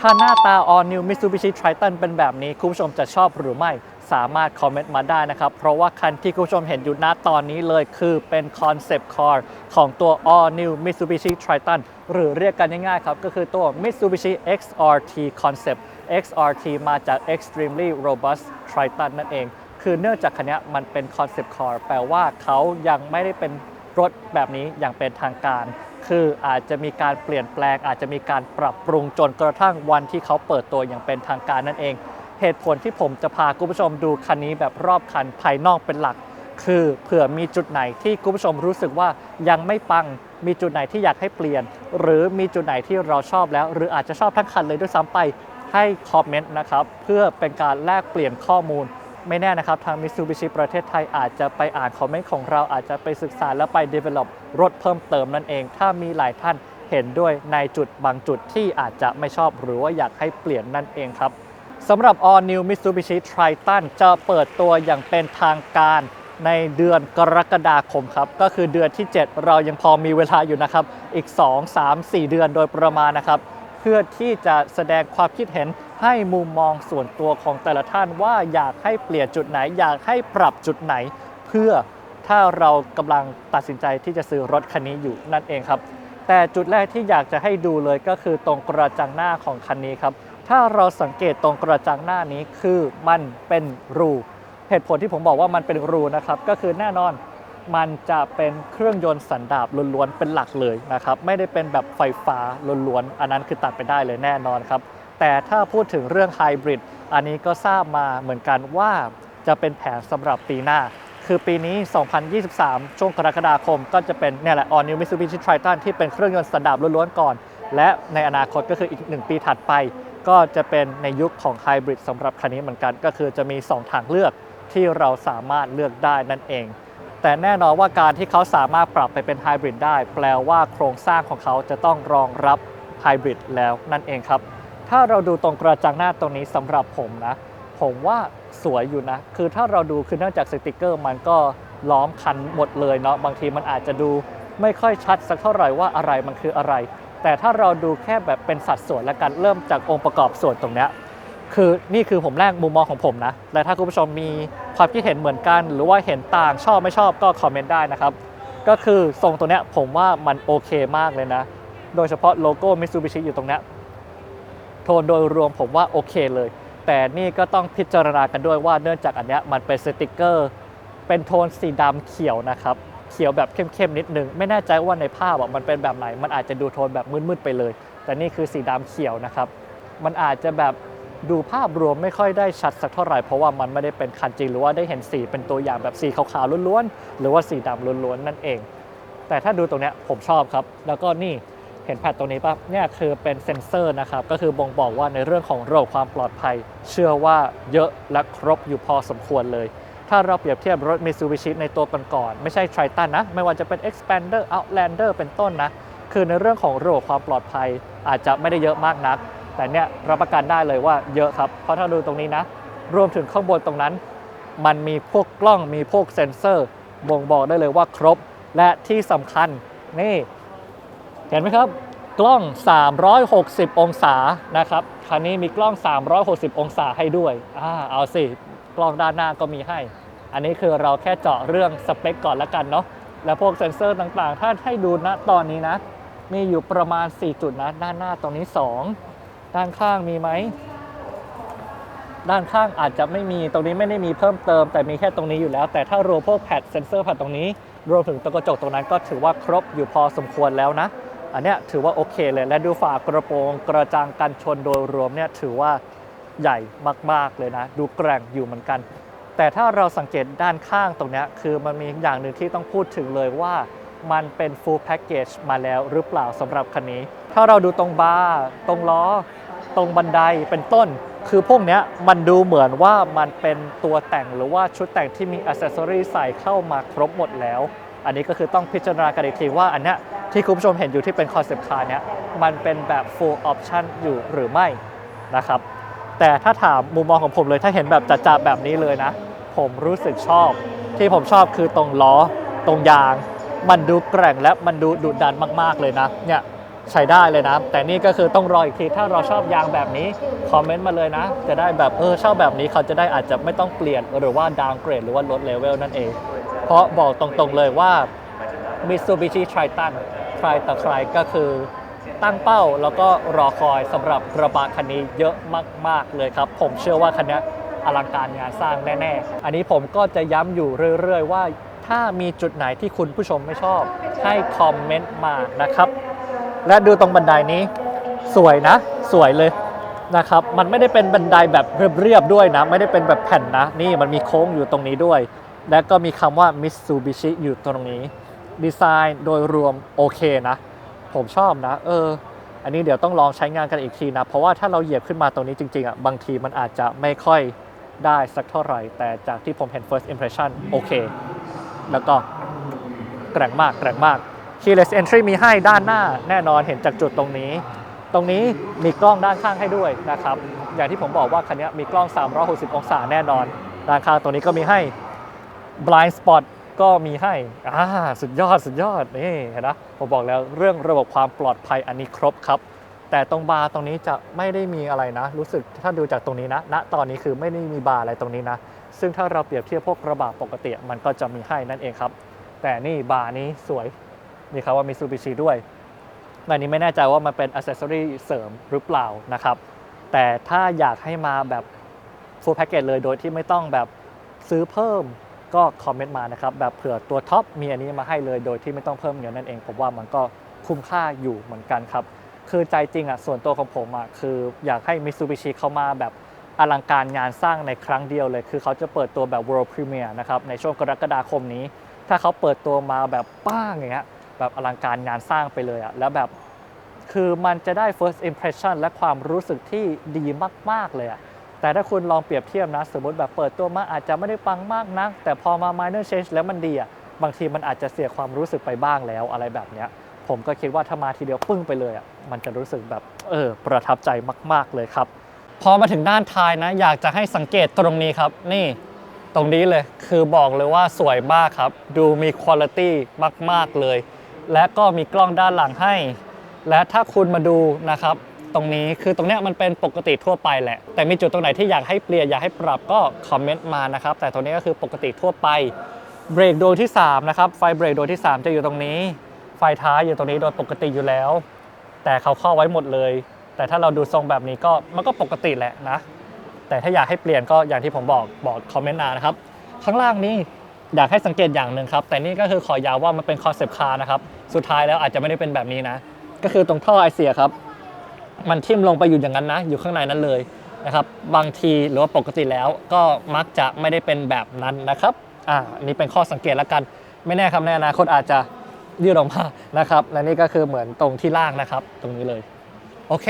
ถ้าหน้าตา All New Mitsubishi Triton เป็นแบบนี้ คุณผู้ชมจะชอบหรือไม่สามารถคอมเมนต์มาได้นะครับ เพราะว่าคันที่คุณผู้ชมเห็นอยู่ณตอนนี้เลยคือเป็น Concept Car ของตัว All New Mitsubishi Triton หรือเรียกกันง่ายๆครับ ก็คือตัว Mitsubishi XRT Concept XRT มาจาก Extremely Robust Triton นั่นเอง คือเนื่องจากคันนี้มันเป็น Concept Car แปลว่าเขายังไม่ได้เป็นรถแบบนี้อย่างเป็นทางการ คืออาจจะมีการเปลี่ยนแปลง อาจจะมีการปรับปรุงจนกระทั่งวันที่เขาเปิดตัวอย่างเป็นทางการนั่นเอง เหตุผลที่ผมจะพาคุณผู้ชมดูคันนี้แบบรอบคันภายนอกเป็นหลัก คือเผื่อมีจุดไหนที่คุณผู้ชมรู้สึกว่ายังไม่ปังมีจุดไหนที่อยากให้เปลี่ยน หรือมีจุดไหนที่เราชอบแล้ว หรืออาจจะชอบทั้งคันเลยด้วยซ้ำไปให้คอมเมนต์นะครับเพื่อเป็นการแลกเปลี่ยนข้อมูล ไม่แน่นะครับ ทาง Mitsubishi ประเทศไทยอาจจะไปอ่านคอมเมนต์ของเราอาจจะไปศึกษาแล้วไป develop รถเพิ่มเติมนั่นเอง ถ้ามีหลายท่านเห็นด้วยในจุดบางจุดที่อาจจะไม่ชอบหรือว่าอยากให้เปลี่ยนนั่นเองครับสำหรับ All New Mitsubishi Triton จะเปิดตัวอย่างเป็นทางการในเดือนกรกฎาคมครับ ก็คือเดือนที่ 7 เรายังพอมีเวลาอยู่นะครับ อีก 2 3 4 เดือนโดยประมาณนะครับ เพื่อที่จะแสดงความคิดเห็น ให้มุมมองส่วนตัวของแต่ละท่านว่าอยากให้เปลี่ยนจุดไหน อยากให้ปรับจุดไหน เพื่อถ้าเรากำลังตัดสินใจที่จะซื้อรถคันนี้อยู่นั่นเองครับ แต่จุดแรกที่อยากจะให้ดูเลยก็คือตรงกระจังหน้าของคันนี้ครับ ถ้าเราสังเกตตรงกระจังหน้านี้คือมันเป็นรูเหตุผลที่ผมบอกว่ามันเป็นรูนะครับก็คือแน่นอนมันจะเป็นเครื่องยนต์สันดาปล้วนๆเป็นหลักเลยนะครับ ไม่ได้เป็นแบบไฟฟ้าล้วนๆอันนั้นคือตัดไปได้เลยแน่นอนครับ แต่ถ้าพูดถึงเรื่องไฮบริดอันนี้ก็ทราบมาเหมือนกันว่าจะเป็นแผนสำหรับปีหน้า คือปีนี้ 2023 ช่วงกรกฎาคม ก็จะเป็นเนี่ยแหละ All New Mitsubishi Triton ที่เป็นเครื่องยนต์สันดาปล้วนๆก่อน และในอนาคตก็คืออีก 1 ปีถัดไป ก็จะเป็นในยุคของไฮบริดสำหรับคันนี้เหมือนกัน ก็คือจะมี 2 ทางเลือกที่เราสามารถเลือกได้นั่นเอง แต่แน่นอนว่าการที่เขาสามารถปรับไปเป็นไฮบริดได้ แปลว่าโครงสร้างของเขาจะต้องรองรับไฮบริดแล้วนั่นเองครับ ถ้าเราดูตรงกระจังหน้าตรงนี้สำหรับผมนะ ผมว่าสวยอยู่นะ คือถ้าเราดูคือเนื่องจากสติกเกอร์มันก็ล้อมคันหมดเลยเนาะบางทีมันอาจจะดูไม่ค่อยชัดสักเท่าไหร่ว่าอะไรมันคืออะไร แต่ถ้าเราดูแค่แบบเป็นสัดส่วนและกันเริ่มจากองค์ประกอบส่วนตรงเนี้ยคือนี่คือผมแรกมุมมองของผมนะ และถ้าคุณผู้ชมมีความคิดเห็นเหมือนกัน หรือว่าเห็นต่างชอบไม่ชอบก็คอมเมนต์ได้นะครับ ก็คือทรงตัวเนี้ยผมว่ามันโอเคมากเลยนะ โดยเฉพาะโลโก้ Mitsubishi อยู่ตรงเนี้ย โทนโดยรวมผมว่าโอเคเลย แต่นี่ก็ต้องพิจารณากันด้วยว่าเนื่องจากอันเนี้ยมันเป็นสติกเกอร์ เป็นโทนสีดำเขียวนะครับเขียวแบบเข้มๆนิดนึง ไม่แน่ใจว่าในภาพมันเป็นแบบไหน มันอาจจะดูโทนแบบมืดๆไปเลย แต่นี่คือสีดำเขียวนะครับ มันอาจจะแบบดูภาพรวมไม่ค่อยได้ชัดสักเท่าไหร่ เพราะว่ามันไม่ได้เป็นคันจริงหรือว่าได้เห็นสีเป็นตัวอย่างแบบสีขาวๆล้วนๆหรือว่าสีดำล้วนๆนั่นเอง แต่ถ้าดูตรงเนี้ยผมชอบครับ แล้วก็นี่ เห็นแพดตรงนี้ปะเนี่ยคือเป็นเซ็นเซอร์นะครับ ก็คือบ่งบอกว่าในเรื่องของระบบความปลอดภัย เชื่อว่าเยอะและครบอยู่พอสมควรเลย ถ้าเราเปรียบเทียบรถ Mitsubishi ในตัวก่อนๆไม่ใช่ Triton นะ ไม่ว่าจะเป็น Expander Outlander เป็นต้นนะ คือในเรื่องของระบบความปลอดภัยอาจจะไม่ได้เยอะมากนัก แต่เนี่ยรับประกันได้เลยว่าเยอะครับ เพราะถ้าดูตรงนี้นะ รวมถึงข้างบนตรงนั้น มันมีพวกกล้องมีพวกเซ็นเซอร์ บ่งบอกได้เลยว่าครบ และที่สำคัญนี่ เห็นไหมครับ กล้อง 360 องศานะครับคันนี้มีกล้อง 360 องศาให้ด้วยอ่าเอาสิ กล้องด้านหน้าก็มีให้ อันนี้คือเราแค่เจาะเรื่องสเปคก่อนล้วกันเนาะแล้วพวกเซ็นเซอร์ต่างๆ ถ้าให้ดูนะตอนนี้นะ มีอยู่ประมาณ 4 จุดนะด้านหน้าตรงนี้ 2 ด้านข้างมีไหมด้านข้างอาจจะไม่มีตรงนี้ไม่ได้มีเพิ่มเติม แต่มีแค่ตรงนี้อยู่แล้ว แต่ถ้ารวมพวกแพดเซนเซอร์แพดตรงนี้ รวมถึงตัวกระจกตรงนั้นก็ถือว่าครบอยู่พอสมควรแล้วนะ อันเนี้ยถือว่าโอเคเลย และดูฝากระโปรงกระจังกันชนโดยรวมเนี่ยถือว่าใหญ่มากๆเลยนะ ดูแกร่งอยู่เหมือนกัน แต่ถ้าเราสังเกตด้านข้างตรงนี้คือมันมีอย่างหนึ่งที่ต้องพูดถึงเลยว่ามันเป็น full package มาแล้วหรือเปล่าสำหรับคันนี้ ถ้าเราดูตรงบาร์ตรงล้อ ตรงบันไดเป็นต้น คือพวกนี้มันดูเหมือนว่ามันเป็นตัวแต่งหรือว่าชุดแต่งที่มีอ c เซสซอรีใส่เข้ามาครบหมดแล้ว อันนี้ก็คือต้องพิจารณากันอีกทีว่าอันนี้ที่คุณผู้ชมเห็นอยู่ที่เป็นคอนเซปต์คาร์เนี้ยมันเป็นแบบ full option อยู่หรือไม่นะครับ แต่ถ้าถามมุมมองของผมเลยถ้าเห็นแบบจัดๆแบบนี้เลยนะ ผมรู้สึกชอบ ที่ผมชอบคือตรงล้อ ตรงยาง มันดูแกร่งและมันดูดุดันมากๆเลยนะเนี่ยใช้ได้เลยนะ แต่นี่ก็คือต้องรออีกที ถ้าเราชอบยางแบบนี้ คอมเมนต์มาเลยนะ จะได้แบบเออชอบแบบนี้เขาจะได้อาจจะไม่ต้องเปลี่ยนหรือว่าดาวเกรดหรือว่าลดเลเวลนั่นเอง เพราะบอกตรงๆเลยว่า Mitsubishi Triton ใครต่อใครก็คือตั้งเป้าแล้วก็รอคอยสำหรับกระบะคันนี้เยอะมาก ๆ เลยครับ ผมเชื่อว่าคันนี้อลังการงานสร้างแน่ ๆ อันนี้ผมก็จะย้ำอยู่เรื่อย ๆ ว่าถ้ามีจุดไหนที่คุณผู้ชมไม่ชอบ ให้คอมเมนต์มานะครับ และดูตรงบันไดนี้ สวยนะ สวยเลยนะครับ มันไม่ได้เป็นบันไดแบบเรียบๆด้วยนะ ไม่ได้เป็นแบบแผ่นนะ นี่มันมีโค้งอยู่ตรงนี้ด้วย และก็มีคำว่า Mitsubishi อยู่ตรงนี้ ดีไซน์โดยรวมโอเคนะ ผมชอบนะ เออ อันนี้เดี๋ยวต้องลองใช้งานกันอีกทีนะ เพราะว่าถ้าเราเหยียบขึ้นมาตรงนี้จริงๆอะบางทีมันอาจจะไม่ค่อยได้สักเท่าไหร่ แต่จากที่ผมเห็น first impression โอเค แล้วก็แกร่งมากแกร่งมาก keyless entry มีให้ด้านหน้าแน่นอนเห็นจากจุดตรงนี้ ตรงนี้มีกล้องด้านข้างให้ด้วยนะครับ อย่างที่ผมบอกว่าคันนี้มีกล้อง 360 องศาแน่นอนด้านข้างตรงนี้ก็มีให้ blind spot ก็มีให้อ่าสุดยอดสุดยอดนี่เห็นนะผมบอกแล้วเรื่องระบบความปลอดภัยอันนี้ครบครับ แต่ตรงบาร์ตรงนี้จะไม่ได้มีอะไรนะ รู้สึกถ้าดูจากตรงนี้นะณตอนนี้คือไม่ได้มีบาร์อะไรตรงนี้นะ ซึ่งถ้าเราเปรียบเทียบพวกกระบะปกติมันก็จะมีให้นั่นเองครับ แต่นี่บาร์นี้สวยมีคำว่ามิ t ูบิชิด้วยอันนี้ไม่แน่ใจว่ามันเป็นอ c เซสซอรีเสริมหรือเปล่านะครับ แต่ถ้าอยากให้มาแบบฟูลแพ็กเกจเลยโดยที่ไม่ต้องแบบซื้อเพิ่ม ก็คอมเมนต์มานะครับแบบเผื่อตัวท็อปมีอันนี้มาให้เลยโดยที่ไม่ต้องเพิ่มเงินนั่นเองผมว่ามันก็คุ้มค่าอยู่เหมือนกันครับ คือใจจริงอะส่วนตัวของผมอะคืออยากให้ Mitsubishi เข้ามาแบบอลังการงานสร้างในครั้งเดียวเลย คือเขาจะเปิดตัวแบบ World Premiere นะครับในช่วงกรกฎาคมนี้ ถ้าเขาเปิดตัวมาแบบป้างอย่างเงี้ยแบบอลังการงานสร้างไปเลยอะแล้วแบบคือมันจะได้ first impression และความรู้สึกที่ดีมาก ๆ เลยอะ แต่ถ้าคุณลองเปรียบเทียบนะ สมมติแบบเปิดตัวมาอาจจะไม่ได้ปังมากนัก แต่พอมา minor change แล้วมันดีอะบางทีมันอาจจะเสียความรู้สึกไปบ้างแล้วอะไรแบบเนี้ยผมก็คิดว่าถ้ามาทีเดียวปึ้งไปเลยอะมันจะรู้สึกแบบเออประทับใจมาก ๆเลยครับ พอมาถึงด้านท้ายนะ อยากจะให้สังเกตตรงนี้ครับ นี่ตรงนี้เลยคือบอกเลยว่าสวยมากครับ ดูมีคุณภาพมาก ๆ เลย และก็มีกล้องด้านหลังให้ และถ้าคุณมาดูนะครับ ตรงนี้คือตรงเนี้ยมันเป็นปกติทั่วไปแหละ แต่มีจุดตรงไหนที่อยากให้เปลี่ยนอยากให้ปรับก็คอมเมนต์มานะครับ แต่ตรงนี้ก็คือปกติทั่วไปเบรกโดยที่3นะครับไฟเบรกโดยที่ 3 จะอยู่ตรงนี้ ไฟท้ายอยู่ตรงนี้โดยปกติอยู่แล้ว แต่เขาเข้าไว้หมดเลย แต่ถ้าเราดูทรงแบบนี้ก็มันก็ปกติแหละนะ แต่ถ้าอยากให้เปลี่ยนก็อย่างที่ผมบอกบอกคอมเมนต์มานะครับข้างล่างนี่อยากให้สังเกตอย่างหนึ่งครับ แต่นี่ก็คือขอยาวว่ามันเป็นคอนเซปต์คาร์นะครับ สุดท้ายแล้วอาจจะไม่ได้เป็นแบบนี้นะ ก็คือตรงท่อไอเสียครับ มันทิ่มลงไปอยู่อย่างนั้นนะ อยู่ข้างในนั้นเลยนะครับ บางทีหรือว่าปกติแล้วก็มักจะไม่ได้เป็นแบบนั้นนะครับอ่านนี้เป็นข้อสังเกตแล้วกัน ไม่แน่ครับในอนาคตอาจจะยืดออกมานะครับ และนี่ก็คือเหมือนตรงที่ล่างนะครับ ตรงนี้เลย โอเค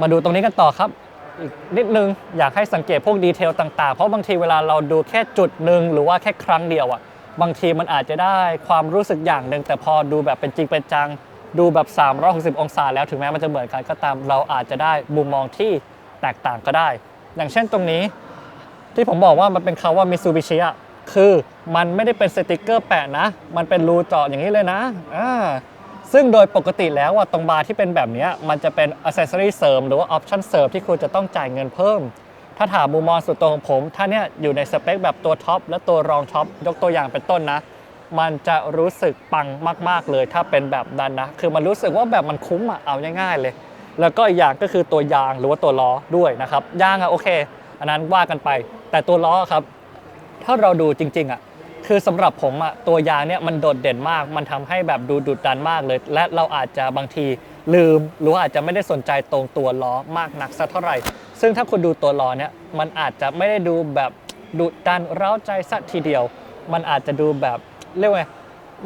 มาดูตรงนี้กันต่อครับอีกนิดนึงอยากให้สังเกตพวกดีเทลต่างๆ เพราะบางทีเวลาเราดูแค่จุดหนึ่งหรือว่าแค่ครั้งเดียวอะบางทีมันอาจจะได้ความรู้สึกอย่างหนึ่งแต่พอดูแบบเป็นจริงเป็นจัง ดูแบบ 360 องศาแล้วถึงแม้มันจะเหมือนกันก็ตามเราอาจจะได้มุมมองที่แตกต่างก็ได้ อย่างเช่นตรงนี้ ที่ผมบอกว่ามันเป็นคำว่า Mitsubishi อะคือมันไม่ได้เป็นสติกเกอร์แปะนะ มันเป็นรูเจาะอย่างนี้เลยนะอ่าซึ่งโดยปกติแล้วอะตรงบาร์ที่เป็นแบบเนี้ยมันจะเป็นอ c เซสซอรีเสริมหรือว่าออปชั่นเสริมที่คุณจะต้องจ่ายเงินเพิ่ม ถ้าถามมุมมองส่วนตัวของผม ถ้าเนี้ยอยู่ในสเปคแบบตัวท็อปและตัวรองท็อปยกตัวอย่างเป็นต้นนะ มันจะรู้สึกปังมาก ๆเลยถ้าเป็นแบบนั้นนะ คือมันรู้สึกว่าแบบมันคุ้มอะเอาง่ายๆเลย แล้วก็อีกอย่างก็คือตัวยางหรือว่าตัวล้อด้วยนะครับยางอะโอเค อันนั้นว่ากันไป แต่ตัวล้อครับ ถ้าเราดูจริง ๆอะคือสำหรับผมอะตัวยางเนี่ยมันโดดเด่นมาก มันทำให้แบบดูดุดันมากเลย และเราอาจจะบางทีลืม หรือว่าอาจจะไม่ได้สนใจตรงตัวล้อมากนักสักเท่าไหร่ ซึ่งถ้าคุณดูตัวล้อเนี่ยมันอาจจะไม่ได้ดูแบบดุดันเร้าใจสักทีเดียว มันอาจจะดูแบบ เรียกว่า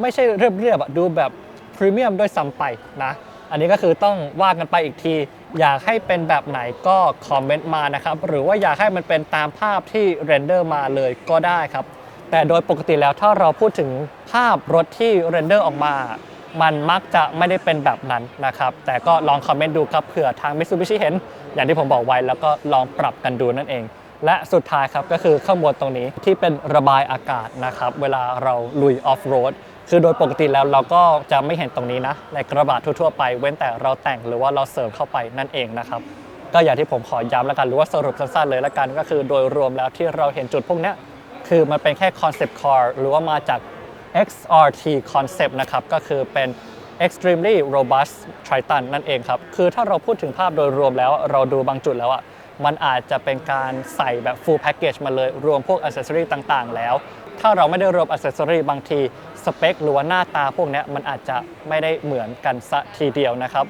ไม่ใช่เรียบๆดูแบบพรีเมียมด้วยซ้ำไปนะ อันนี้ก็คือต้องว่ากันไปอีกที อยากให้เป็นแบบไหนก็คอมเมนต์มานะครับ หรือว่าอยากให้มันเป็นตามภาพที่เรนเดอร์มาเลยก็ได้ครับ แต่โดยปกติแล้วถ้าเราพูดถึงภาพรถที่เรนเดอร์ออกมา มันมักจะไม่ได้เป็นแบบนั้นนะครับ แต่ก็ลองคอมเมนต์ดูครับเผื่อทาง Mitsubishi เห็น อย่างที่ผมบอกไว้แล้วก็ลองปรับกันดูนั่นเอง และสุดท้ายครับก็คือข้างบนตรงนี้ที่เป็นระบายอากาศนะครับ เวลาเราลุยออฟโรดคือโดยปกติแล้วเราก็จะไม่เห็นตรงนี้นะ ในกระบะทั่วๆไปเว้นแต่เราแต่งหรือว่าเราเสริมเข้าไปนั่นเองนะครับ ก็อย่างที่ผมขอย้ำแล้วกันหรือว่าสรุปสั้นๆเลยแล้วกันก็คือโดยรวมแล้วที่เราเห็นจุดพวกนี้คือมันเป็นแค่ concept car หรือว่ามาจาก XRT concept นะครับ ก็คือเป็น extremely robust Triton นั่นเองครับ คือถ้าเราพูดถึงภาพโดยรวมแล้วเราดูบางจุดแล้วอะ มันอาจจะเป็นการใส่แบบ full package มาเลยรวมพวก accessory ต่างๆ แล้ว ถ้าเราไม่ได้รวม accessory บางทีสเปคหรือว่าหน้าตาพวกนี้มันอาจจะไม่ได้เหมือนกันซะทีเดียวนะครับ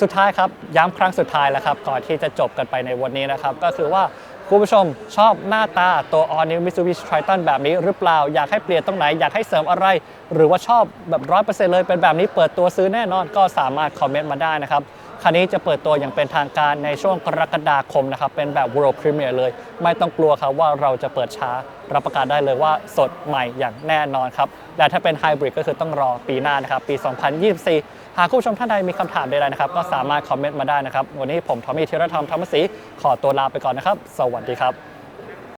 สุดท้ายครับ ย้ำครั้งสุดท้ายแล้วครับ ก่อนที่จะจบกันไปในวันนี้นะครับ ก็คือว่าคุณผู้ชมชอบหน้าตาตัว All New Mitsubishi Triton แบบนี้หรือเปล่า อยากให้เปลี่ยนตรงไหน อยากให้เสริมอะไร หรือว่าชอบแบบร้อยเปอร์เซ็นต์เลยเป็นแบบนี้เปิดตัวซื้อแน่นอนก็สามารถคอมเมนต์มาได้นะครับ คันนี้จะเปิดตัวอย่างเป็นทางการในช่วงกรกฎาคมนะครับ เป็นแบบ World Premiere เลย ไม่ต้องกลัวครับว่าเราจะเปิดช้า รับประกันได้เลยว่าสดใหม่อย่างแน่นอนครับ และถ้าเป็นไฮบริดก็คือต้องรอปีหน้านะครับ ปี 2024 หากคุณผู้ชมท่านใดมีคำถามใดๆนะครับ ก็สามารถคอมเมนต์มาได้นะครับ วันนี้ผมทอมมี่ธีรธรรมธรรมศรีขอตัวลาไปก่อนนะครับ สวัสดีครับ